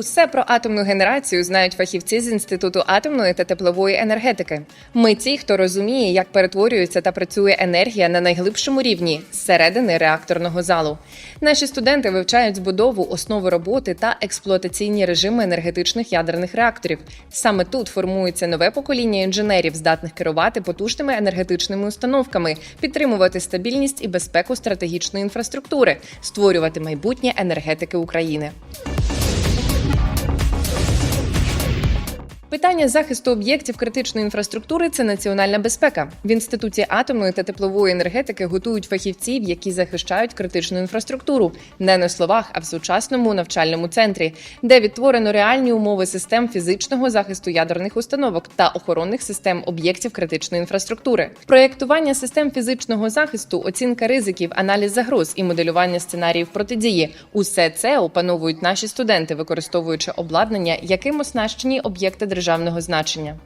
Усе про атомну генерацію знають фахівці з інституту атомної та теплової енергетики. Ми ті, хто розуміє, як перетворюється та працює енергія на найглибшому рівні зсередини реакторного залу. Наші студенти вивчають збудову, основи роботи та експлуатаційні режими енергетичних ядерних реакторів. Саме тут формується нове покоління інженерів, здатних керувати потужними енергетичними установками, підтримувати стабільність і безпеку стратегічної інфраструктури, створювати майбутнє енергетики України. Питання захисту об'єктів критичної інфраструктури це національна безпека. В інституті атомної та теплової енергетики готують фахівців, які захищають критичну інфраструктуру не на словах, а в сучасному навчальному центрі, де відтворено реальні умови систем фізичного захисту ядерних установок та охоронних систем об'єктів критичної інфраструктури, проєктування систем фізичного захисту, оцінка ризиків, аналіз загроз і моделювання сценаріїв протидії усе це опановують наші студенти, використовуючи обладнання, яким оснащені об'єкти державного значення.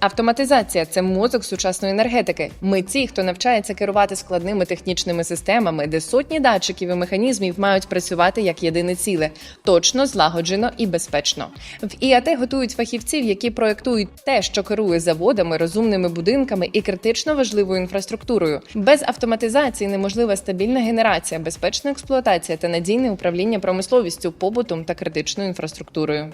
Автоматизація це мозок сучасної енергетики. Ми ті, хто навчається керувати складними технічними системами, де сотні датчиків і механізмів мають працювати як єдине ціле, точно, злагоджено і безпечно. В ІАТ готують фахівців, які проектують те, що керує заводами, розумними будинками і критично важливою інфраструктурою. Без автоматизації неможлива стабільна генерація, безпечна експлуатація та надійне управління промисловістю, побутом та критичною інфраструктурою.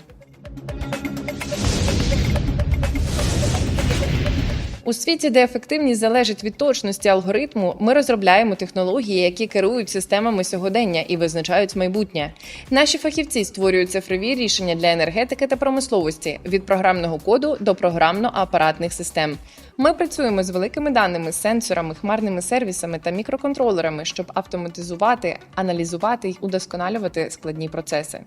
У світі, де ефективність залежить від точності алгоритму, ми розробляємо технології, які керують системами сьогодення і визначають майбутнє. Наші фахівці створюють цифрові рішення для енергетики та промисловості від програмного коду до програмно-апаратних систем. Ми працюємо з великими даними, сенсорами, хмарними сервісами та мікроконтролерами, щоб автоматизувати, аналізувати й удосконалювати складні процеси.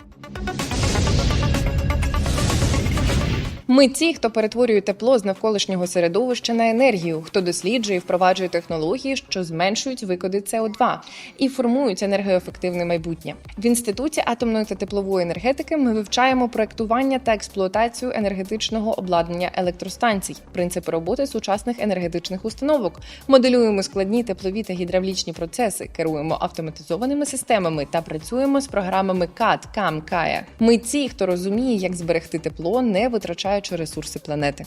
Ми ті, хто перетворює тепло з навколишнього середовища на енергію, хто досліджує і впроваджує технології, що зменшують викиди СО2 і формують енергоефективне майбутнє. В інституті атомної та теплової енергетики ми вивчаємо проектування та експлуатацію енергетичного обладнання електростанцій, принципи роботи сучасних енергетичних установок, моделюємо складні теплові та гідравлічні процеси, керуємо автоматизованими системами та працюємо з програмами CAD, CAM, KAE. Ми ті, хто розуміє, як зберегти тепло, не витрачаючи ресурси планети.